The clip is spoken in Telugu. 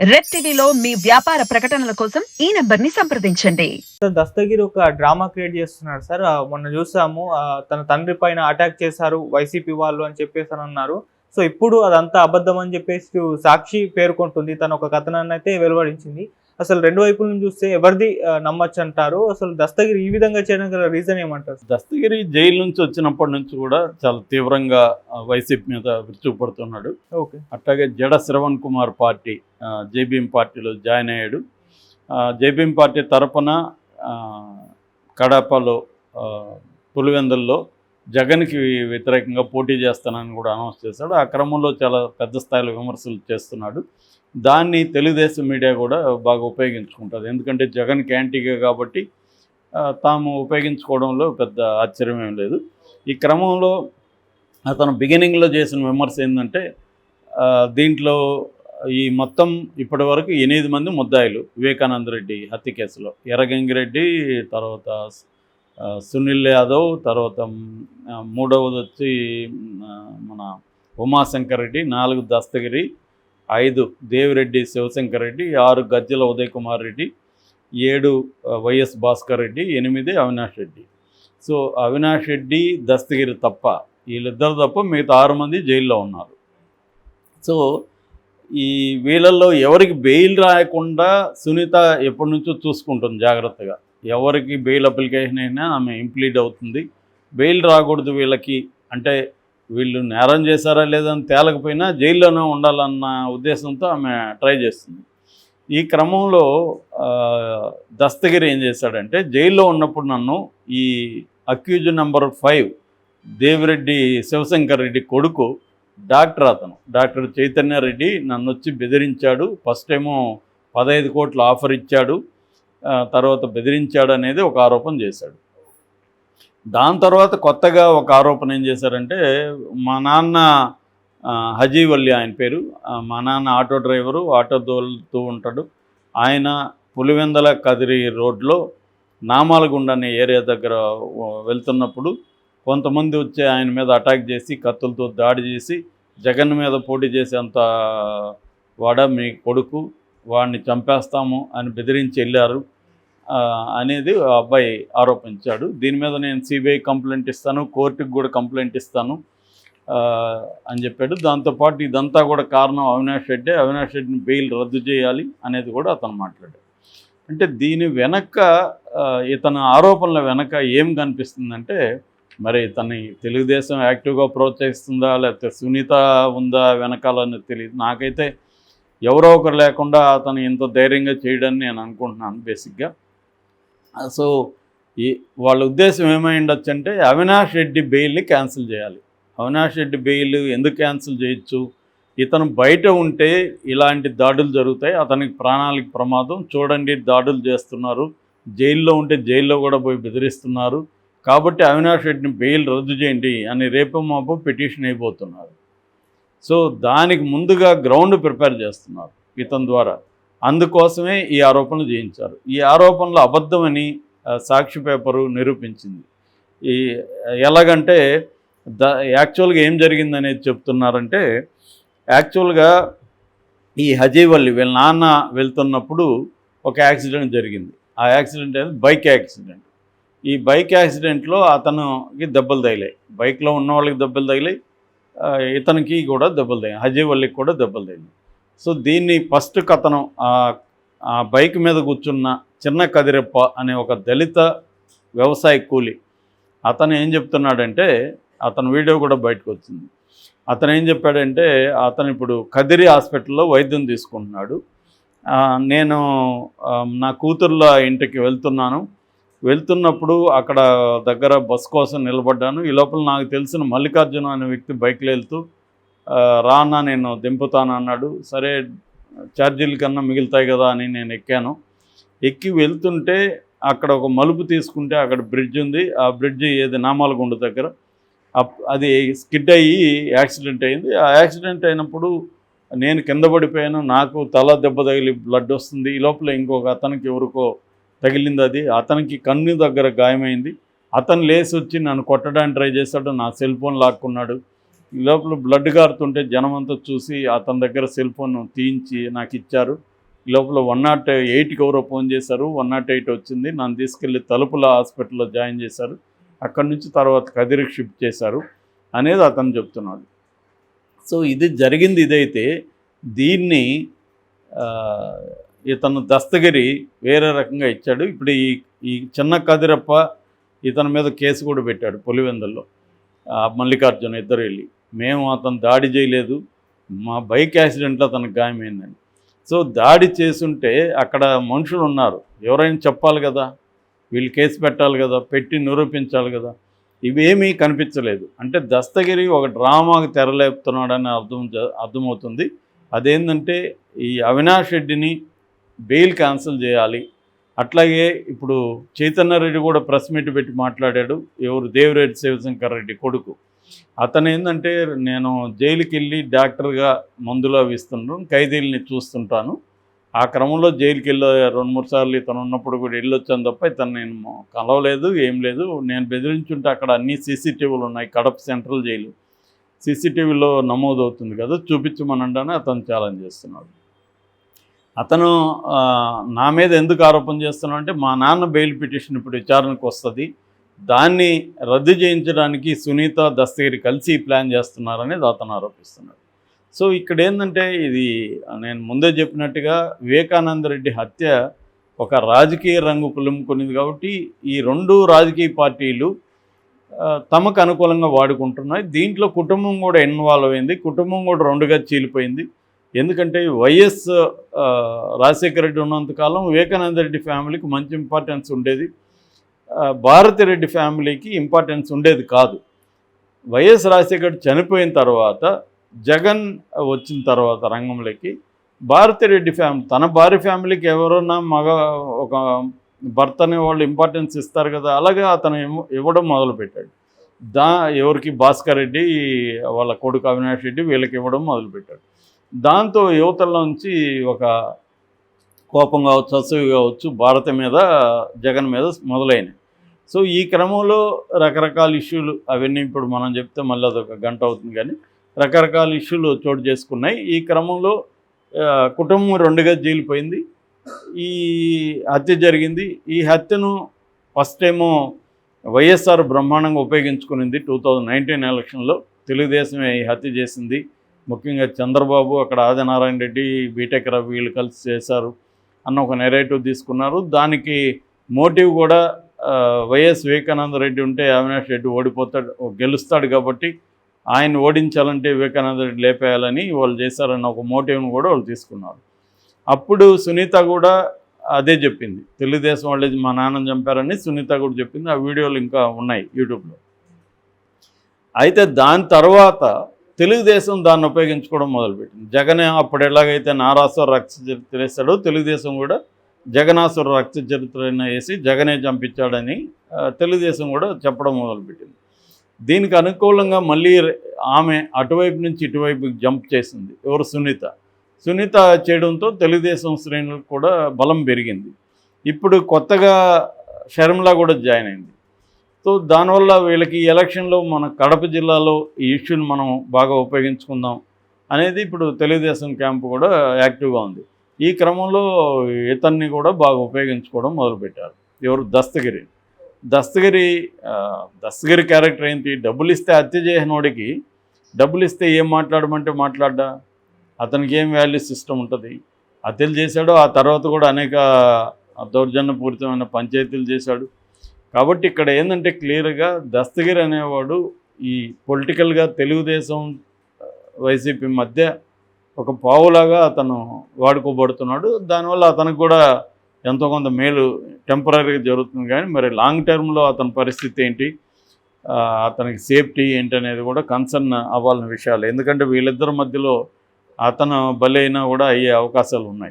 రెడ్ టీవీలో మీ వ్యాపార ప్రకటనల కోసం ఈ నెంబర్ని సంప్రదించండి. సార్ దస్తగిరి ఒక డ్రామా క్రియేట్ చేస్తున్నాడు సార్. మొన్న చూసాము తన తండ్రి పైన అటాక్ చేశారు వైసీపీ వాళ్ళు అని చెప్పేసి అని అన్నారు. సో ఇప్పుడు అదంతా అబద్ధం అని చెప్పేసి సాక్షి పేర్కొంటుంది. తన ఒక కథనాన్ని అయితే వెలువడించింది. అసలు రెండు వైపుల నుంచి చూస్తే ఎవరిది నమ్మొచ్చు అంటారు? అసలు దస్తగిరి ఈ విధంగా చేయడం గల రీజన్ ఏమంటారు? దస్తగిరి జైలు నుంచి వచ్చినప్పటి నుంచి కూడా చాలా తీవ్రంగా వైసీపీ మీద విరుచుకుపడుతున్నాడు ఓకే. అట్లాగే జడ శ్రవణ్ కుమార్ పార్టీ జేబీఎం పార్టీలో జాయిన్ అయ్యాడు. జేబీఎం పార్టీ తరపున కడపలో పులివెందుల్లో జగన్కి వ్యతిరేకంగా పోటీ చేస్తానని కూడా అనౌన్స్ చేశాడు. ఆ క్రమంలో చాలా పెద్ద స్థాయిలో విమర్శలు చేస్తున్నాడు. దాన్ని తెలుగుదేశం మీడియా కూడా బాగా ఉపయోగించుకుంటుంది. ఎందుకంటే జగన్ క్యాంటీగా కాబట్టి తాము ఉపయోగించుకోవడంలో పెద్ద ఆశ్చర్యం ఏం లేదు. ఈ క్రమంలో అతను బిగినింగ్లో చేసిన విమర్శ ఏంటంటే దీంట్లో ఈ మొత్తం ఇప్పటి వరకు ఎనిమిది మంది ముద్దాయిలు వివేకానంద రెడ్డి హత్య కేసులో. ఎర్రగంగిరెడ్డి తర్వాత సునీల్ యాదవ్ తర్వాత మూడవది వచ్చి మన ఉమాశంకర్ రెడ్డి నాలుగు దస్తగిరి ఐదు దేవిరెడ్డి శివశంకర్ రెడ్డి ఆరు గజ్జల ఉదయ్ కుమార్ రెడ్డి ఏడు వైఎస్ భాస్కర్ రెడ్డి ఎనిమిది అవినాష్ రెడ్డి. సో అవినాష్ రెడ్డి దస్తగిరి తప్ప వీళ్ళిద్దరు తప్ప మిగతా ఆరు మంది జైల్లో ఉన్నారు. సో ఈ వీళ్ళల్లో ఎవరికి బెయిల్ రాయకుండా సునీత ఎప్పటి నుంచో చూసుకుంటుంది జాగ్రత్తగా. ఎవరికి బెయిల్ అప్లికేషన్ అయినా ఆమె ఇంప్లీడ్ అవుతుంది. బెయిల్ రాకూడదు వీళ్ళకి. అంటే వీళ్ళు నేరం చేశారా లేదని తేలకపోయినా జైల్లోనే ఉండాలన్న ఉద్దేశంతో ఆమె ట్రై చేస్తుంది. ఈ క్రమంలో దస్తగిరి ఏం చేశాడంటే జైల్లో ఉన్నప్పుడు నన్ను ఈ accused number five Devireddy Shivashankar Reddy కొడుకు డాక్టర్ అతను డాక్టర్ చైతన్య రెడ్డి నన్ను వచ్చి బెదిరించాడు. ఫస్ట్ ఏమో పదహైదు కోట్లు ఆఫర్ ఇచ్చాడు. తర్వాత బెదిరించాడు అనేది ఒక ఆరోపణ చేశాడు. దాని తర్వాత కొత్తగా ఒక ఆరోపణ ఏం చేశారంటే మా నాన్న హజీవల్లి ఆయన పేరు మా నాన్న ఆటో డ్రైవరు ఆటో దోలుతూ ఉంటాడు. ఆయన పులివెందల కదిరి రోడ్లో నామాలగుండ అనే ఏరియా దగ్గర వెళ్తున్నప్పుడు కొంతమంది వచ్చి ఆయన మీద అటాక్ చేసి కత్తులతో దాడి చేసి జగన్ మీద పోటీ చేసేంత వాడ మీ కొడుకు వాడిని చంపేస్తాము అని బెదిరించి వెళ్ళారు అనేది అబ్బాయి ఆరోపించాడు. దీని మీద నేను సిబిఐ కంప్లైంట్ ఇస్తాను కోర్టుకు కూడా కంప్లైంట్ ఇస్తాను అని చెప్పాడు. దాంతోపాటు ఇదంతా కూడా కారణం అవినాష్ రెడ్డి. అవినాష్ రెడ్డిని బెయిల్ రద్దు చేయాలి అనేది కూడా అతను మాట్లాడాడు. అంటే దీని వెనక ఇతని ఆరోపణల వెనక ఏం కనిపిస్తుందంటే మరి ఇతన్ని తెలుగుదేశం యాక్టివ్గా ప్రోత్సహిస్తుందా లేకపోతే సునీత ఉందా వెనకాలని తెలియదు నాకైతే ఎవరో ఒకరు లేకుండా అతను ఇంత ధైర్యంగా చేయడని నేను అనుకుంటున్నాను బేసిక్గా. సో ఈ వాళ్ళ ఉద్దేశం ఏమై ఉండొచ్చు అంటే అవినాష్ రెడ్డి బెయిల్ని క్యాన్సిల్ చేయాలి. అవినాష్ రెడ్డి బెయిల్ ఎందుకు క్యాన్సిల్ చేయొచ్చు? ఇతను బయట ఉంటే ఇలాంటి దాడులు జరుగుతాయి. అతనికి ప్రాణాలకు ప్రమాదం. చూడండి దాడులు చేస్తున్నారు. జైల్లో ఉంటే జైల్లో కూడా పోయి బెదిరిస్తున్నారు. కాబట్టి అవినాష్ రెడ్డిని బెయిల్ రద్దు చేయండి అని రేపు మాపు పిటిషన్ అయిపోతున్నారు. సో దానికి ముందుగా గ్రౌండ్ ప్రిపేర్ చేస్తున్నారు ఇతని ద్వారా. అందుకోసమే ఈ ఆరోపణలు చేయించారు. ఈ ఆరోపణలు అబద్ధమని సాక్షి పేపరు నిరూపించింది. ఈ ఎలాగంటే ద యాక్చువల్గా ఏం జరిగిందనేది చెప్తున్నారంటే యాక్చువల్గా ఈ హజీవల్లి వీళ్ళ నాన్న వెళ్తున్నప్పుడు ఒక యాక్సిడెంట్ జరిగింది. ఆ యాక్సిడెంట్ అనేది బైక్ యాక్సిడెంట్. ఈ బైక్ యాక్సిడెంట్లో అతనుకి దెబ్బలు తగిలాయి. బైక్లో ఉన్న వాళ్ళకి దెబ్బలు తగిలాయి. ఇతనికి కూడా దెబ్బలు తగిలాయి. హజీవల్లికి కూడా దెబ్బలు తగిలాయి. సో దీన్ని ఫస్ట్ కథనం ఆ- బైక్ మీద కూర్చున్న చిన్న కదిరెప్ప అనే ఒక దళిత వ్యవసాయ కూలి అతను ఏం చెప్తున్నాడంటే అతని వీడియో కూడా బయటకు వచ్చింది. అతను ఏం చెప్పాడంటే అతను ఇప్పుడు కదిరి హాస్పిటల్లో వైద్యం తీసుకుంటున్నాడు. నేను నా కూతుర్ల ఇంటికి వెళ్తున్నాను. వెళ్తున్నప్పుడు అక్కడ దగ్గర బస్ కోసం నిలబడ్డాను. ఈ లోపల నాకు తెలిసిన మల్లికార్జున అనే వ్యక్తి బైక్లో వెళ్తూ రానా రా నేను దింపుతాను అన్నాడు. సరే ఛార్జీల కన్నా మిగులుతాయి కదా అని నేను ఎక్కాను. ఎక్కి వెళ్తుంటే అక్కడ ఒక మలుపు తీసుకుంటే అక్కడ బ్రిడ్జ్ ఉంది. ఆ బ్రిడ్జ్ ఏది? నామాలగుండ దగ్గర. అది స్కిడ్ అయ్యి యాక్సిడెంట్ అయింది. ఆ యాక్సిడెంట్ అయినప్పుడు నేను కింద పడిపోయాను. నాకు తల దెబ్బ తగిలి బ్లడ్ వస్తుంది. ఈ లోపల ఇంకొక అతనికి ఎవరికో తగిలింది అది. అతనికి కన్ను దగ్గర గాయమైంది. అతను లేచి వచ్చి నన్ను కొట్టడానికి ట్రై చేశాడు. నా సెల్ ఫోన్ లాక్కున్నాడు. ఈ లోపల బ్లడ్ కారుతుంటే జనమంతా చూసి అతని దగ్గర సెల్ ఫోన్ తీయించి నాకు ఇచ్చారు. ఈ లోపల వన్ నాట్ ఎయిట్కి ఎవరో ఫోన్ చేశారు. వన్ నాట్ ఎయిట్ వచ్చింది. నన్ను తీసుకెళ్ళి తలుపుల హాస్పిటల్లో జాయిన్ చేశారు. అక్కడి నుంచి తర్వాత కదిరికి షిఫ్ట్ చేశారు అనేది అతను చెప్తున్నాడు. సో ఇది జరిగింది ఇదైతే దీన్ని ఇతను దస్తగిరి వేరే రకంగా ఇచ్చాడు. ఇప్పుడు ఈ ఈ చిన్న కదిరప్ప ఇతని మీద కేసు కూడా పెట్టాడు పులివెందుల్లో. మల్లికార్జున ఇద్దరు వెళ్ళి మేము అతను దాడి చేయలేదు మా బైక్ యాక్సిడెంట్లో అతనికి గాయమైందండి సో దాడి చేస్తుంటే అక్కడ మనుషులు ఉన్నారు. ఎవరైనా చెప్పాలి కదా వీళ్ళు కేసు పెట్టాలి కదా పెట్టి నిరూపించాలి కదా. ఇవేమీ కనిపించలేదు. అంటే దస్తగిరి ఒక డ్రామాకి తెరలేపుతున్నాడని అర్థం అర్థమవుతుంది. అదేంటంటే ఈ అవినాష్ రెడ్డిని బెయిల్ క్యాన్సిల్ చేయాలి. అట్లాగే ఇప్పుడు చైతన్య రెడ్డి కూడా ప్రెస్ మీట్ పెట్టి మాట్లాడాడు. ఎవరు? దేవిరెడ్డి శివశంకర్ రెడ్డి కొడుకు. అతను ఏంటంటే నేను జైలుకి వెళ్ళి డాక్టర్గా మందులు అవి ఇస్తున్నాను ఖైదీల్ని చూస్తుంటాను. ఆ క్రమంలో జైలుకి వెళ్ళే రెండు మూడు సార్లు ఇతను ఉన్నప్పుడు కూడా వెళ్ళొచ్చాను తప్ప ఇతను నేను కలవలేదు ఏం లేదు. నేను బెదిరించుంటే అక్కడ అన్ని సీసీటీవీలు ఉన్నాయి కడప సెంట్రల్ జైలు. సీసీటీవీలో నమోదు అవుతుంది కదా చూపించమనండి అతను ఛాలెంజ్ చేస్తున్నాడు. అతను నా మీద ఎందుకు ఆరోపణ చేస్తున్నాడు అంటే మా నాన్న బెయిల్ పిటిషన్ ఇప్పుడు విచారణకు వస్తుంది. దాన్ని రద్దు చేయించడానికి సునీత దస్తగిరి కలిసి ప్లాన్ చేస్తున్నారనేది అతను ఆరోపిస్తున్నాడు. సో ఇక్కడ ఏంటంటే ఇది నేను ముందే చెప్పినట్టుగా వివేకానంద రెడ్డి హత్య ఒక రాజకీయ రంగు పులుముకునేది కాబట్టి ఈ రెండు రాజకీయ పార్టీలు తమకు అనుకూలంగా వాడుకుంటున్నాయి. దీంట్లో కుటుంబం కూడా ఇన్వాల్వ్ అయింది. కుటుంబం కూడా రెండుగా చీలిపోయింది. ఎందుకంటే వైఎస్ రాజశేఖర రెడ్డి ఉన్నంతకాలం వివేకానంద రెడ్డి ఫ్యామిలీకి మంచి ఇంపార్టెన్స్ ఉండేది. భారతి భారతిరెడ్డి ఫ్యామిలీకి ఇంపార్టెన్స్ ఉండేది కాదు. వైఎస్ రాజశేఖర్ చనిపోయిన తర్వాత జగన్ వచ్చిన తర్వాత రంగంలోకి భారతిరెడ్డి ఫ్యామిలీ తన భార్య ఫ్యామిలీకి ఎవరన్నా మగ ఒక భర్త అనే వాళ్ళు ఇంపార్టెన్స్ ఇస్తారు కదా అలాగే అతను ఇవ్వడం మొదలుపెట్టాడు. దా ఎవరికి? భాస్కర్ రెడ్డి వాళ్ళ కొడుకు అవినాష్ రెడ్డి వీళ్ళకి ఇవ్వడం మొదలుపెట్టాడు. దాంతో యువతల్లోంచి నుంచి ఒక కోపం కావచ్చు అసూయ కావచ్చు భారత మీద జగన్ మీద మొదలైనవి. సో ఈ క్రమంలో రకరకాల ఇష్యూలు అవన్నీ ఇప్పుడు మనం చెప్తే మళ్ళీ అదొక గంట అవుతుంది కానీ రకరకాల ఇష్యూలు చోటు చేసుకున్నాయి. ఈ క్రమంలో కుటుంబం రెండుగా జీలిపోయింది. ఈ హత్య జరిగింది. ఈ హత్యను ఫస్ట్ ఏమో వైఎస్ఆర్ బ్రహ్మాండంగా ఉపయోగించుకునింది. టూ థౌజండ్ నైన్టీన్ ఎలక్షన్లో తెలుగుదేశమే ఈ హత్య చేసింది. ముఖ్యంగా చంద్రబాబు అక్కడ ఆదినారాయణ రెడ్డి బీటెక్ రవి వీళ్ళు కలిసి చేశారు అన్న ఒక నెరేటివ్ తీసుకున్నారు. దానికి మోటివ్ కూడా వైఎస్ వివేకానంద రెడ్డి ఉంటే అవినాష్ రెడ్డి ఓడిపోతాడు గెలుస్తాడు కాబట్టి ఆయన ఓడించాలంటే వివేకానంద రెడ్డి లేపేయాలని వాళ్ళు చేశారన్న ఒక మోటివ్ను కూడా వాళ్ళు తీసుకున్నారు. అప్పుడు సునీత కూడా అదే చెప్పింది. తెలుగుదేశం వాళ్ళే మా నాన్నని చంపారని సునీత కూడా చెప్పింది. ఆ వీడియోలు ఇంకా ఉన్నాయి యూట్యూబ్లో. అయితే దాని తర్వాత తెలుగుదేశం దాన్ని ఉపయోగించుకోవడం మొదలుపెట్టింది. జగన్ అప్పుడు ఎలాగైతే నారాసుర రక్త చరిత్ర వేస్తాడో తెలుగుదేశం కూడా జగనాసుర రక్త చరిత్ర వేసి జగనే చంపించాడని తెలుగుదేశం కూడా చెప్పడం మొదలుపెట్టింది. దీనికి అనుకూలంగా మళ్ళీ ఆమె అటువైపు నుంచి ఇటువైపు జంప్ చేసింది. ఎవరు? సునీత. సునీత చేయడంతో తెలుగుదేశం శ్రేణులకు కూడా బలం పెరిగింది. ఇప్పుడు కొత్తగా షర్మిల కూడా జాయిన్ అయింది. సో దానివల్ల వీళ్ళకి ఎలక్షన్లో మన కడప జిల్లాలో ఈ ఇష్యూని మనం బాగా ఉపయోగించుకుందాం అనేది ఇప్పుడు తెలుగుదేశం క్యాంపు కూడా యాక్టివ్గా ఉంది. ఈ క్రమంలో ఇతన్ని కూడా బాగా ఉపయోగించుకోవడం మొదలుపెట్టారు. ఎవరు? దస్తగిరి. దస్తగిరి దస్తగిరి క్యారెక్టర్ ఏంటి? డబ్బులు ఇస్తే హత్య చేసినోడికి డబ్బులు ఇస్తే ఏం మాట్లాడమంటే మాట్లాడ్డా? అతనికి ఏం వాల్యూ సిస్టమ్ ఉంటుంది? హత్యలు చేశాడు ఆ తర్వాత కూడా అనేక దౌర్జన్యపూరితమైన పంచాయతీలు చేశాడు. కాబట్టి ఇక్కడ ఏంటంటే క్లియర్గా దస్తగిరి అనేవాడు ఈ పొలిటికల్గా తెలుగుదేశం వైసీపీ మధ్య ఒక పావులాగా అతను వాడుకోబడుతున్నాడు. దానివల్ల అతనికి కూడా ఎంతో కొంత మేలు టెంపరీగా జరుగుతుంది. కానీ మరి లాంగ్ టర్మ్లో అతని పరిస్థితి ఏంటి? అతనికి సేఫ్టీ ఏంటి అనేది కూడా కన్సర్న్ అవ్వాల్సిన విషయాలు. ఎందుకంటే వీళ్ళిద్దరి మధ్యలో అతను బలైనా కూడా అయ్యే అవకాశాలు ఉన్నాయి